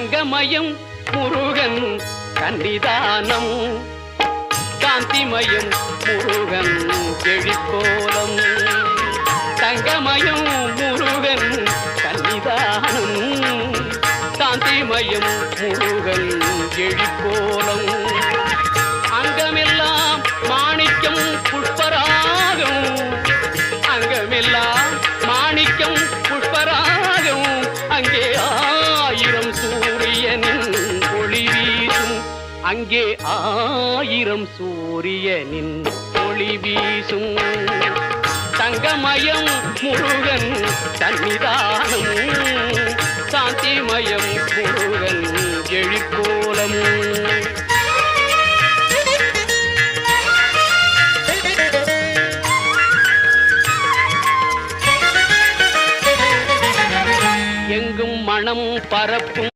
தங்கமயம் முருகன் கன்னிதானம் காந்திமயம் முருகன் எழிற்கோலம் தங்கமயம் முருகன் கன்னிதானம் காந்திமயம் முருகன் எழிற்கோலம் அங்கமெல்லாம் மாணிக்கம் புஷ்பராகம். அங்கமெல்லாம் மாணிக்கம் புஷ்பராகம். அங்கே சூரியனின் ஒளி வீசும். அங்கே ஆயிரம் சூரியனின் ஒளி வீசும். தங்கமயம் முருகன் தன்னிதானம். சாந்திமயம் முருகன் எழிற்கோலம். எங்கும் மனம் பரப்பும்